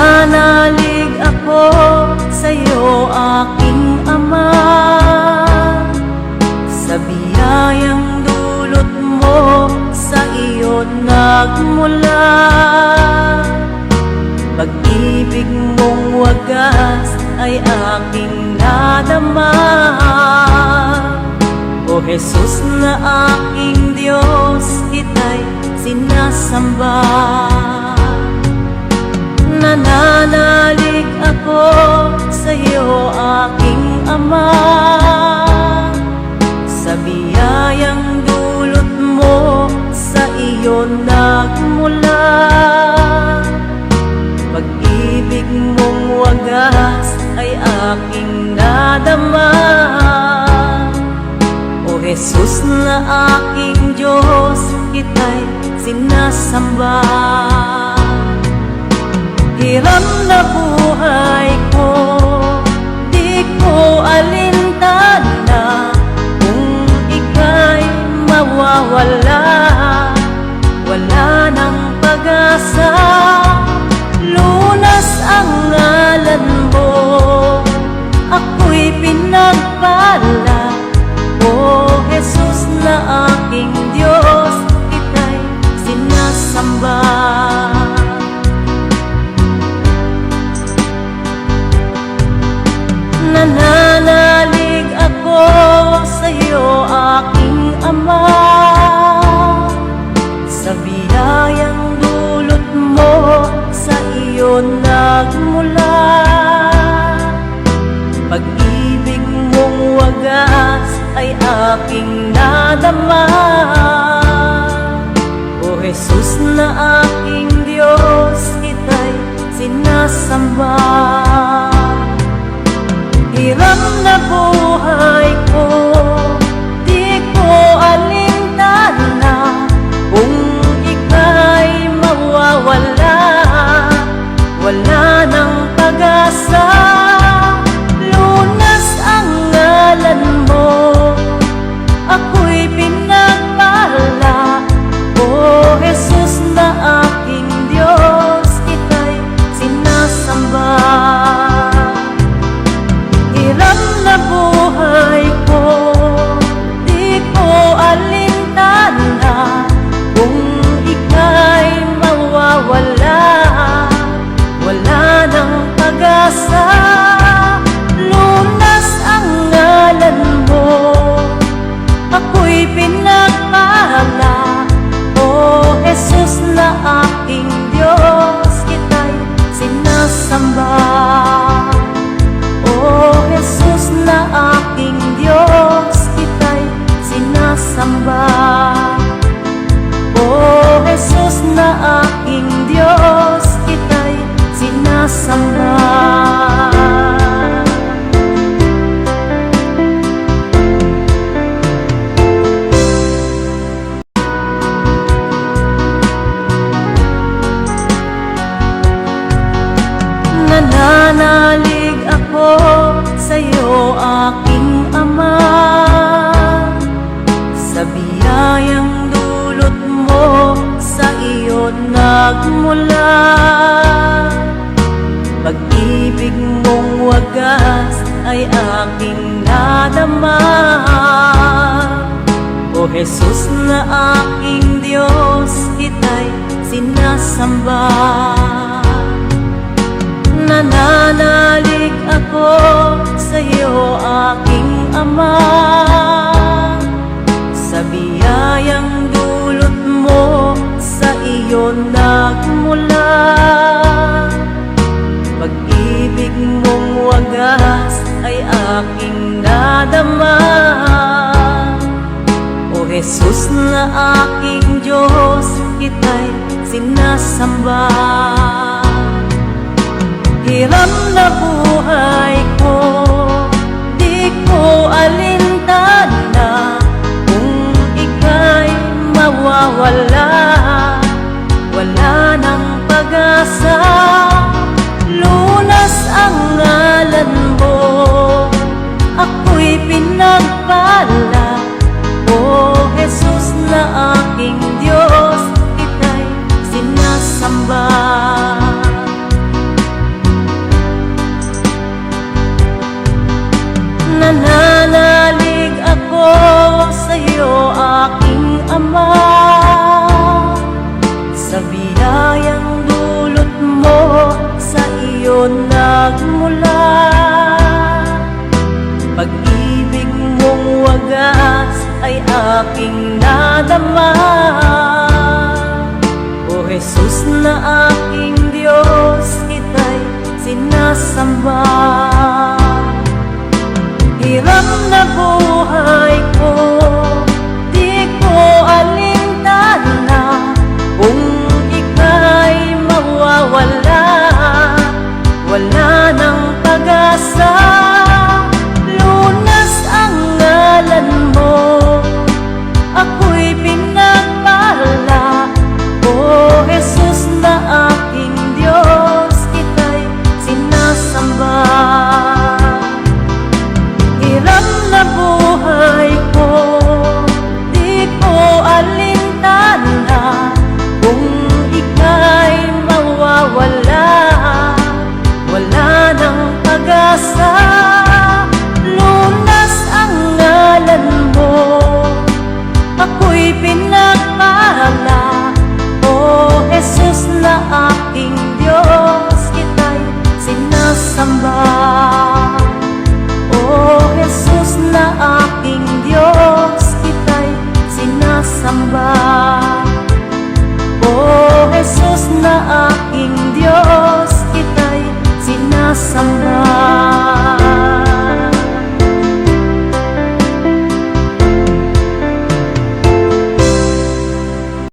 Nananalig ako sa iyo, aking Ama. Sa biyayang dulot mo, sa iyo nagmula. Pag-ibig mong wagas ay aking nadama. O Jesus na aking Diyos, kita'y sinasamba Nananalig ako sa iyo, aking Ama. Sa biyayang dulot mo, sa iyo nagmula. Pag-ibig mong wagas ay aking nadama. O Jesus na aking Diyos, kita'y sinasamba Hiram na buhay ko, di ko alintana Kung ika'y mawawala, nagmula. Pag-ibig mong wagas ay aking nadama. O Jesus na aking Diyos, kita'y sinasamba Hiram na na aking Diyos, kita'y sinasamba nagmula Pag-ibig mong wagas ay aking nadama O Jesus na aking Diyos, kita'y sinasamba Nananalig ako Jesus na aking Diyos, kita'y sinasamba. Hiram na buhay doon nagmula. Pag-ibig mong wagas ay aking nadama. O Jesus na aking Diyos, kita'y sinasamba. Hirap na buhay. na